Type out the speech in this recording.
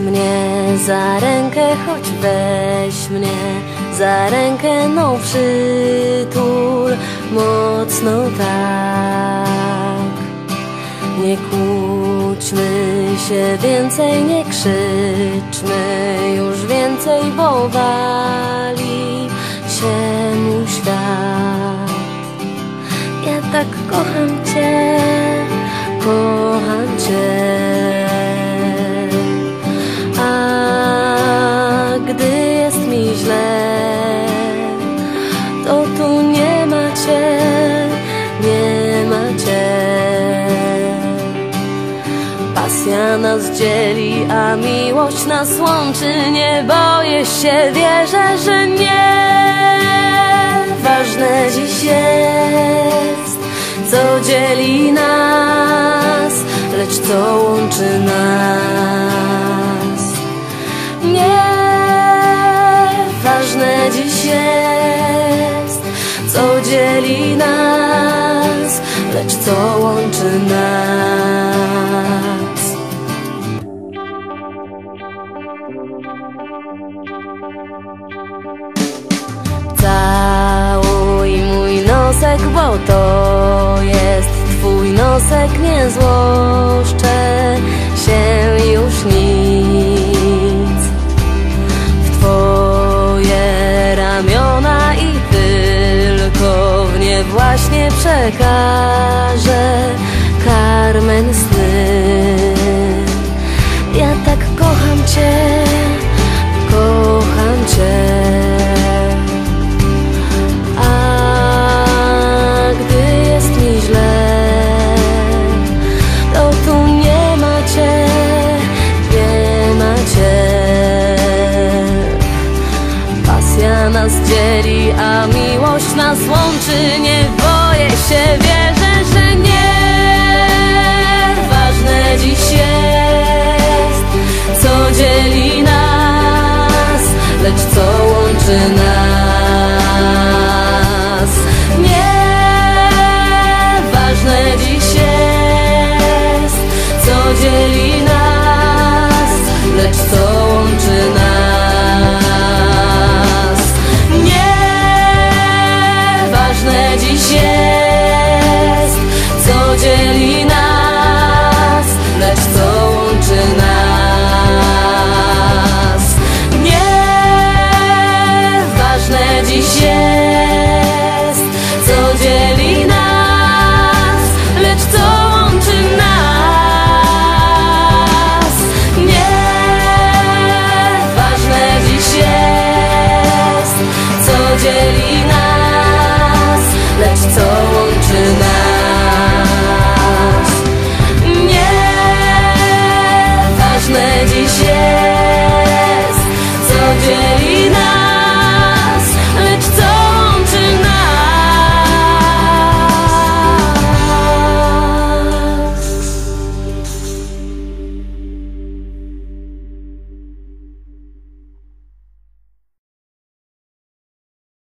mnie za rękę, choć weź mnie za rękę, no przytul mocno tak. Nie kłóćmy się więcej, nie krzyczmy już więcej, bo wali Pasja nas dzieli, a miłość nas łączy. Nie boję się, wierzę, że nie. Ważne dziś jest, co dzieli nas, lecz co łączy nas. Nie, ważne dziś jest, co dzieli nas, lecz co łączy nas. Bo to jest twój nosek, nie złoszczę się już nic. W twoje ramiona i tylko w nie właśnie przekażę nas dzieli, a miłość nas łączy. Nie boję się, wierzę, że nie. Ważne dziś jest, co dzieli nas, lecz co łączy nas.